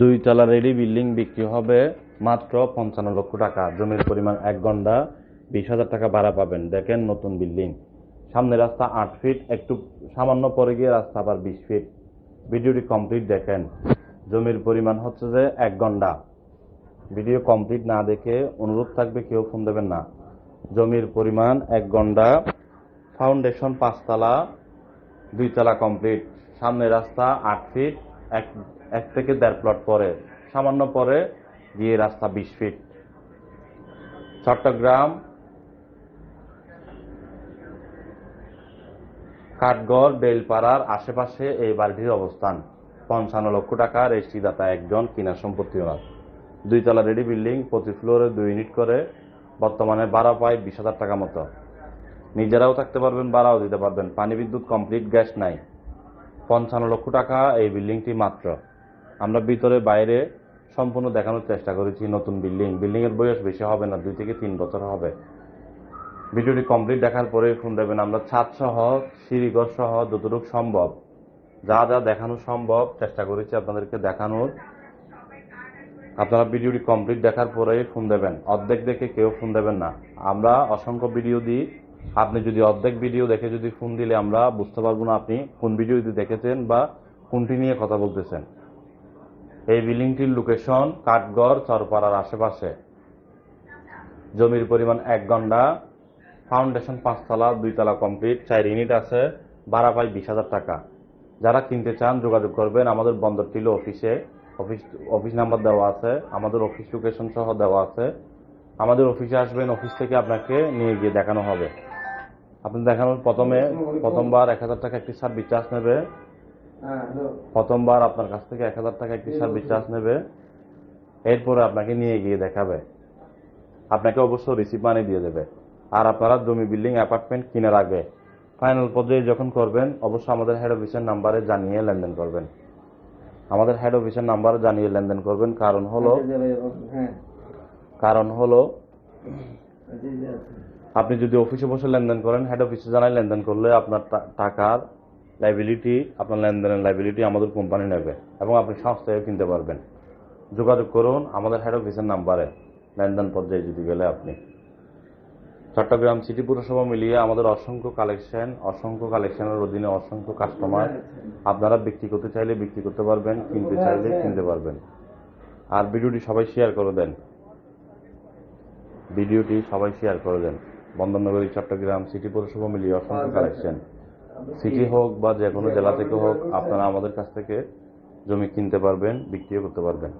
দুই তলা ready building বিক্রি হবে মাত্র পঞ্চান্ন লক্ষ টাকা। জমির পরিমাণ এক ঘণ্টা বিশ হাজার টাকা ভাড়া পাবেন। দেখেন নতুন বিল্ডিং। সামনে রাস্তা আট ফিট, একটু সামান্য পরে গিয়ে রাস্তা আবার বিশ ফিট। ভিডিওটি কমপ্লিট দেখেন। জমির পরিমাণ হচ্ছে যে এক ঘণ্টা। ভিডিও কমপ্লিট না দেখে অনুরোধ থাকবে, কেউ ফোন দেবেন না। জমির পরিমাণ এক ঘণ্টা। ফাউন্ডেশন পাঁচতলা দুইতলা কমপ্লিট। সামনে রাস্তা আট ফিট এক এক থেকে দেড় প্লট পরে, সামান্য পরে গিয়ে রাস্তা বিশ ফিট চট্টগ্রাম, কাঠগড়, বেলপাড়ার আশেপাশে এই বাড়িটির অবস্থান। পঞ্চান্ন লক্ষ টাকা রেজিস্ট্রিদাতা একজন কিনা সম্পত্তি ওনার। দুইতলা রেডি বিল্ডিং প্রতি ফ্লোরে দুই ইউনিট করে, বর্তমানে ভাড়া পায় বিশ হাজার টাকা মতো। নিজেরাও থাকতে পারবেন, ভাড়াও দিতে পারবেন। পানি বিদ্যুৎ কমপ্লিট গ্যাস নাই। পঞ্চান্ন লক্ষ টাকা এই বিল্ডিংটি মাত্র। আমরা ভিতরে বাইরে সম্পূর্ণ দেখানোর চেষ্টা করেছি নতুন বিল্ডিং। বিল্ডিং এর বয়স বেশি হবে না, দুই থেকে তিন বছর হবে। ভিডিওটি কমপ্লিট দেখার পরে ফোন দেবেন আমরা ছাদ সহ সিঁড়িঘর সহ যতটুকু সম্ভব। যা যা দেখানো সম্ভব, চেষ্টা করেছি আপনাদেরকে দেখানোর। আপনারা ভিডিওটি কমপ্লিট দেখার পরে ফোন দেবেন। অর্ধেক দেখে কেউ ফোন দেবেন না। আমরা অসংখ্য ভিডিও দিই। আপনি যদি অর্ধেক ভিডিও দেখে যদি ফোন দিলে আমরা বুঝতে পারব না আপনি কোন ভিডিওটি দেখেছেন বা কোনটি নিয়ে কথা বলতেছেন। এই বিল্ডিংটির লোকেশন কাঠগড় চরপাড়ার আশেপাশে। জমির পরিমাণ এক ঘণ্টা ফাউন্ডেশন পাঁচতলা, দুইতলা কমপ্লিট চার ইউনিট আছে, ভাড়া পাই বিশ হাজার টাকা। যারা কিনতে চান যোগাযোগ করবেন, আমাদের বন্দর টিলো অফিসে অফিস অফিস নাম্বার দেওয়া আছে, আমাদের অফিস লোকেশন সহ দেওয়া আছে। আমাদের অফিসে আসবেন অফিস থেকে আপনাকে নিয়ে গিয়ে দেখানো হবে। আপনি দেখানোর প্রথমে প্রথমবার এক হাজার টাকা একটি সার্ভিস চার্জ নেবে। প্রথমবার আপনার কাছ থেকে এক হাজার টাকা একটি সার্ভিস চার্জ নেবে। এরপরে আপনাকে নিয়ে গিয়ে দেখাবে। আপনাকে অবশ্য রিসিভ মানি দিয়ে দেবে। আর আপনারা জমি বিল্ডিং অ্যাপার্টমেন্ট কেনার আগে ফাইনাল পর্যায়ে যখন করবেন অবশ্য আমাদের হেড অফিসের নাম্বারে জানিয়ে লেনদেন করবেন। আমাদের হেড অফিসের নাম্বারে জানিয়ে লেনদেন করবেন। কারণ হলো হ্যাঁ। কারণ হলো আপনি যদি অফিসে বসে লেনদেন করেন হেড অফিসে জানাই লেনদেন করলে আপনার টাকার লাইবিলিটি আপনার লেনদেনের লাইবিলিটি আমাদের কোম্পানি নেবে এবং আপনি সংস্থায় কিনতে পারবেন। যোগাযোগ করুন আমাদের হেড অফিসের নাম্বারে লেনদেন পর্যায়ে যদি গেলে আপনি। চট্টগ্রাম সিটি পুরসভা মিলিয়ে আমাদের অসংখ্য কালেকশন অসংখ্য কালেকশনের অধীনে অসংখ্য কাস্টমার আপনারা বিক্রি করতে চাইলে বিক্রি করতে পারবেন, কিনতে চাইলে কিনতে পারবেন। আর ভিডিওটি সবাই শেয়ার করে দেন। ভিডিওটি সবাই শেয়ার করে দেন। বন্দরনগরী চট্টগ্রাম সিটি পৌরসভা মিলিয়ে অসংখ্য কালেকশন সিটি হোক বা যে কোনো জেলা থেকে হোক আপনারা আমাদের কাছ থেকে জমি কিনতে পারবেন বিক্রিও করতে পারবেন।